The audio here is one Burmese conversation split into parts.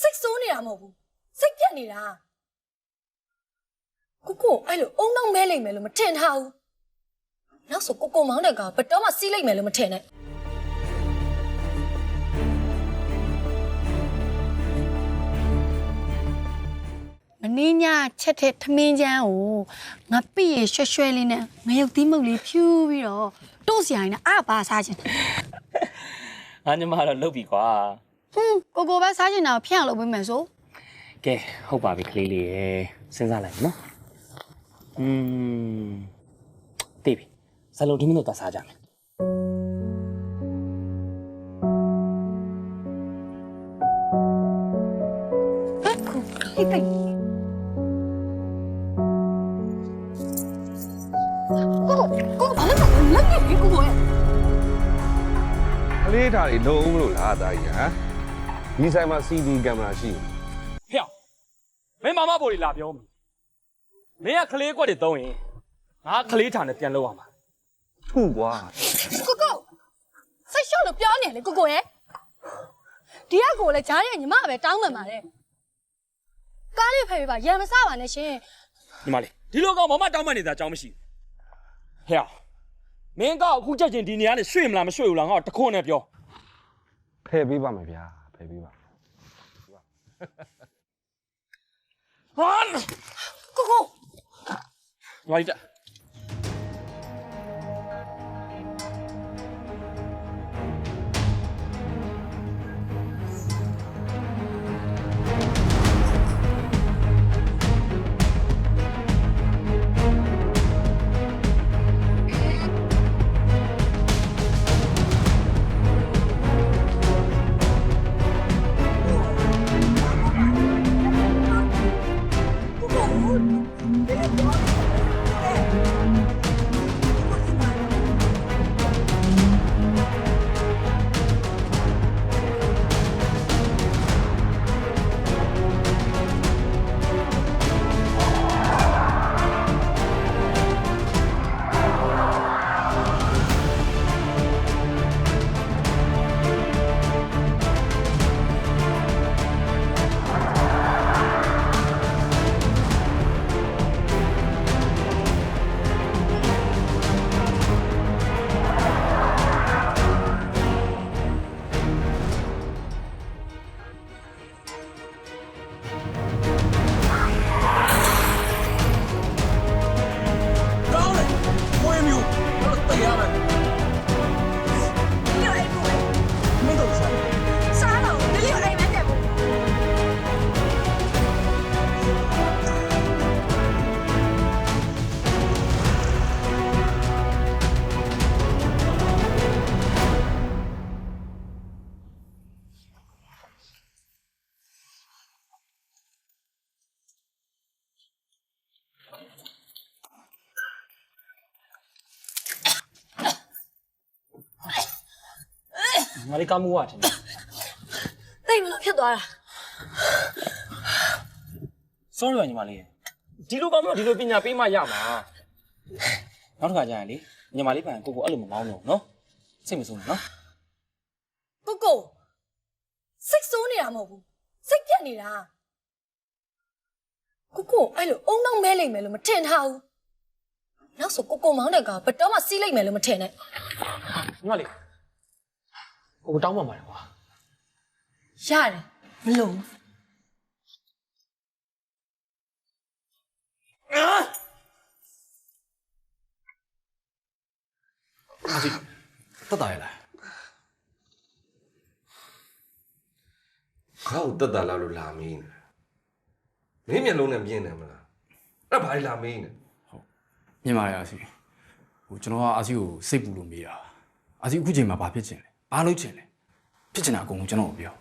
စိတ်ဆိုးနေတာမဟုတ်ဘူးစိတ်ပြက်နေတာကိုကိုအဲ့လိုအုံနောက်မဲလိမ့်မယ်လို့မထင်ထားဘူးနောက်ဆိုကိုကိုမောင်းတဲ့ကောင်ဘယ်တော့မှစီးလိမ့်မယ်လို့မထင်နဲ့မင်းညချက်တဲ့ထမင်းချမ်းကိုငါပြည့်ရရွှဲရွှဲလေးနဲ့ငရုတ်သီးမုတ်လေးဖြူးပြီးတော့တို့စရာရင်အာပါစားချင်တယ်ငါညီမတော့လုတ်ပြီကွာ ဟွန်းကိုကိုပဲစားချင်တာကိုဖျက်အောင်လုပ်ပေးမယ်ဆိုကဲဟုတ်ပါပြီကလေးလေးရယ်စဉ်းစားလိုက်နော်อืมတေးပြီဇလုံးဒီမင်းတို့သွားစားကြမယ်ဟမ်ကိုဟိတ်ပိတ်ကိုကိုဘာလို့လဲလက်နေကိုကိုရဲ့ ကလေးထားတွေလုံးအောင်မလို့လားအသားကြီးဟမ် ဒီဆိုင်မှာ CD ကင်မရာရှိတယ်ဟဲ့မင်းမမပေါ်လေးလာပြောမယ်မင်းကကလေးကွက်တွေသုံးရင်ငါကလေးထာနဲ့ပြန်လောက်ရမှာထုကွာကိုကိုစိတ်လျှော့လို့ပြောနေလေကိုကိုရဲ့ဒီကကိုလည်းဂျားရဲ့ညီမပဲတောင်းပန်ပါတယ်ကားလေးဖယ်ပေးပါရံမစပါနဲ့ရှင်ညီမလေးဒီလိုကောင်မမတောင်းပန်နေတာအကြောင်းမရှိဘူးဟဲ့မင်းကအခုချက်ချင်းဒီနေရာနဲ့ရွှေ့မလားမရွှေ့ဘူးလားငါ့ကိုတခွန်းနဲ့ပြောဖယ်ပေးပါမယ်ဗျာ ဖယ်ပေးပါဟာကိုကိုညီမလေးတက်စား ညီမလေးကောင်းမှုဝတင်တယ်သိမလို့ဖြစ်သွားတာ sorry ပါညီမလေးဒီလိုကောင်းမှုကဒီလိုပညာပေးမှရမှာနောက်တစ်ခါကျရင်လေညီမလေးပန်ကိုကိုအဲ့လိုမမောင်းတော့နော်စိတ်မဆိုးနဲ့နော်ကိုကိုစိတ်ဆိုးနေတာမဟုတ်ဘူးစိတ်ပြက်နေတာကိုကိုအဲ့လိုအုံနောက်မဲလိမ့်မယ်လို့မထင်ထားဘူးနောက်ဆိုကိုကိုမောင်းတဲ့ကောင်ဘယ်တော့မှစီးလိမ့်မယ်လို့မထင်နဲ့ညီမလေး ကိုကိုတောင်းပန်ပါတယ်ကွာရတယ်မလို့ဘူး阿姐，တက်တာရလားငါ့ကိုတက်တာလားလို့လာမင်းနေမင်းမျက်လုံးနဲ့မြင်တယ်မလားအဲ့ဘာလဲလာမင်းနေမြင်ပါရဲ့အာစီဟိုကျွန်တော်ကအာစီကိုစိတ်ပူလို့မေးတာအာစီအခုချိန်မှာဘာဖြစ်ချင်လဲ ဘာလုပ်ချင်လဲဖြစ်ချင်တာအကုန်လုံးကျွန်တော်ကိုပြော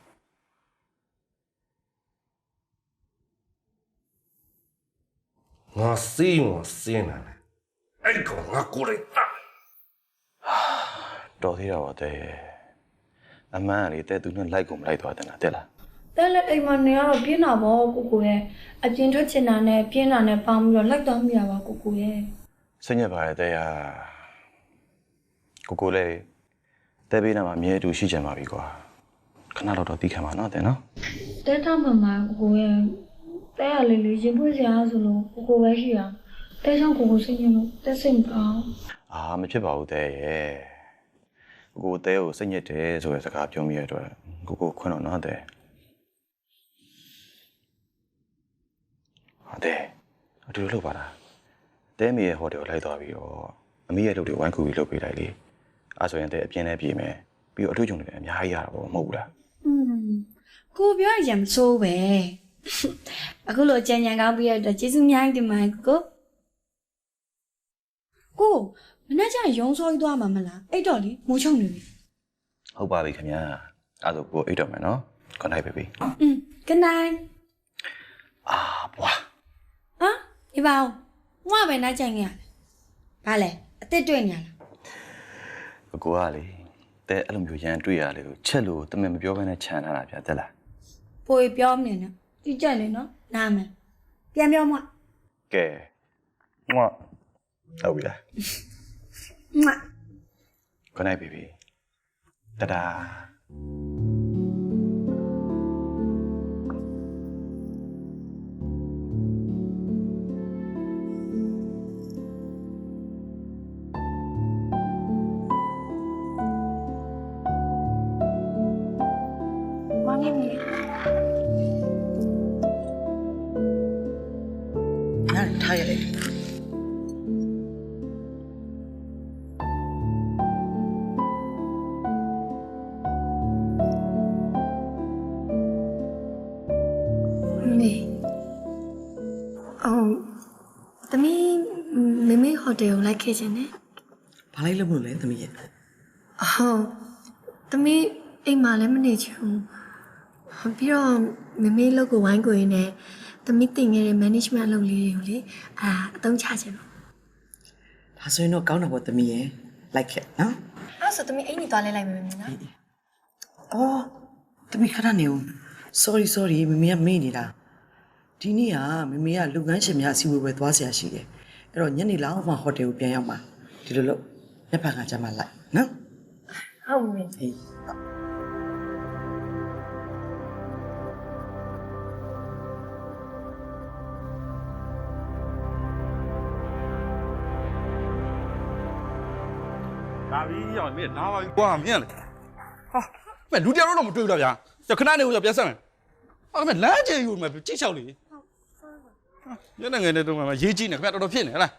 ငါစီးမစင်းတာလေအဲ့ဒီကောင်ငါကိုယ်တိုင်တာတော်သေးတာပါတဲ့အမှန်ကလေတဲ့သူနဲ့လိုက်ကုန်မလိုက်သွားတဲ့လားတဲ့လားတဲလက်အိမ်မှာနေရတော့ပြင်းတာပေါ့ကိုကိုရဲ့အပြင်ထွက်ချင်တာနဲ့ပြင်းတာနဲ့ပေါင်းပြီးတော့လိုက်တော့မရပါကိုကိုရဲ့စိတ်ညစ်ပါရဲ့တဲ့ရကိုကိုလေး တဲ့ဘေးနားမှာအမြဲတူရှိကြပါပြီကွာခဏတော့တော့တီးခံပါနော်တဲ့နော်ဟတဲတောင်းမှန်မှာကိုကိုရဲ့တဲရလေးလေးရင်ပွေးစရာဆိုလို့ကိုကိုပဲရှိတာတဲချောင်းကိုကိုစိတ်ညစ်လို့တဲစိတ်မကောင်းအာမဖြစ်ပါဘူးတဲ့ရဲ့ကိုကိုတဲကိုစိတ်ညစ်တယ်ဆိုတဲ့စကားပြောမိရတဲ့အတွက်ကိုကိုခွန်းတော့နော်တဲ့ဟာတဲ့အတူတူလုပ်ပါလားတဲမေရဲ့ဟိုတယ်ကိုလိုက်သွားပြီးတော့အမေရဲ့လုပ်တွေဝိုင်းကူပြီးလုပ်ပေးလိုက်လေ အဲဆိုရင်တဲ့အပြင်းနဲ့ပြေးမယ်ပြီးတော့အထူးကြုံတွေလည်းအများကြီးရတာပေါ့မဟုတ်ဘူးလား อืมကိုပြောရရင်မဆိုးပဲအခုလိုကြံကြံကောင်းပြီးရတော့ကျေးဇူးအများကြီးတင်ပါတယ်ကိုကိုမနေ့ကျရင်ရုံးစောကြီးသွားမှာမလားအဲ့တော့လေမိုးချုံနေပြီ ဟုတ်ပါပြီခင်ဗျာအဲဆိုကိုအိတ်တော့မယ်နော်ခွန်လိုက်ပြီပြီ อืม good night အာဘွာ ဟာဒီပါဦးငွားပဲနားကြိုင်နေရလဲဘာလဲအစ်စ်တွေ့နေရလား ကိုကိုကလေတဲအဲ့လိုမျိုးရန်တွေ့ရလေကိုချက်လို့တမင်မပြောဘဲနဲ့ခြံထားတာဗျာတက်လားပိုပြောမနေနဲ့ကြည့်ကြနေနော်နားမယ်ပြန်ပြောမကဲငွာဟုတ်ပြီလားမွတ်ခွန်လိုက်ပြီပြီတဒါ အဲ့ဒါထားရလေမေအော်တမီးမေမေဟိုတယ်ကိုလိုက်ခဲ့ခြင်းနဲ့ဘာလိုက်လို့မလို့လဲသမီးရဲ့ဟုတ်တမီးအိမ်မှာလည်းမနေချင်ဘူး ပြီးတော့မမေလုပ်ကိုဝိုင်းကိုရင်းနဲ့သမီးတင်ခဲ့တဲ့ management အလုပ်လေးတွေကိုလေအာအသုံးချခြင်းပေါ့ဒါဆိုရင်တော့ကောင်းတာပေါ့သမီးရယ်လိုက်ခဲ့နော်အဲ့ဆိုသမီးအိမ်ကြီးသွားလဲလိုက်မယ်မင်းနော်အော်သမီးခဏနေဦး sorry sorry မမေကမေ့နေတာဒီနေ့ကမမေကလူကန်းရှင်များအစည်းအဝေးပဲသွားဆရာရှိတယ်အဲ့တော့ညနေလောက်မှဟိုတယ်ကိုပြန်ရောက်မှာဒီလိုလို့ညဖန်ကကျမလိုက်နော်ဟုတ်ပြီအေး ပြီးရောမင်းဒါပါကွာမင်းလေဟာမင်းလူတယောက်တော့မတွေ့ဘူးလားဗျာကျခဏနေဦးကျပြန်ဆက်မယ်ဟာမင်းလမ်းကျေယူမယ်ကြိတ်ချောက်လေဟုတ်ညနေငယ်နဲ့တော့မှရေးကြည့်နေခင်ဗျတော်တော်ဖြစ်နေဟလား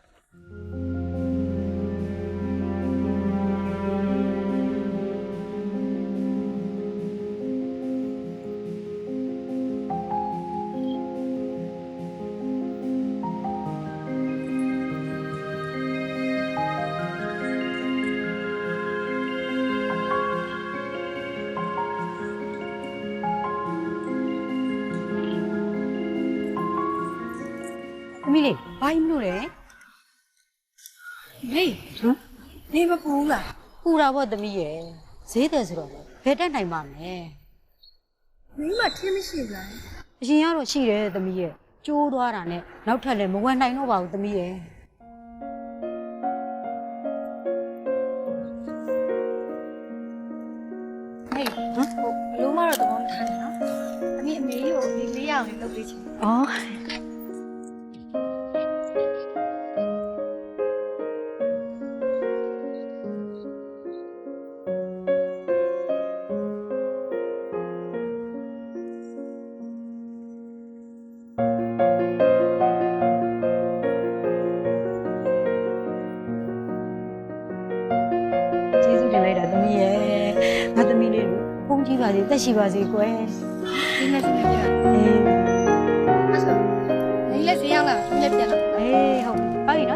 သမီးလေးဘာကြီးမလို့လဲမေဟမ်နေမပူလားပူတာပေါ့သမီးရဲ့ဈေးတယ်ဆိုတော့လေဘယ်တက်နိုင်ပါမလဲမင်းမထင်းမရှိဘူးလားအရင်ကတော့ရှိတယ်သမီးရဲ့ကျိုးသွားတာနဲ့နောက်ထပ်လည်းမဝင်နိုင်တော့ပါဘူးသမီးရဲ့ဟေးဟမ်ဟိုဘလို့မတော့သဘောမထားနဲ့နော်အမေအမေကိုဒီလေးရအောင်လေးလုပ်ပေးချင်အော် သက်ရှိပါစေကွယ်ဒီနေ့ဒီနေ့ပြန်အေးအဲ့ဒါလေးလက်စီရောက်လာပြန်ပြန်လာအေးဟုတ်ပြီပါပြီနော်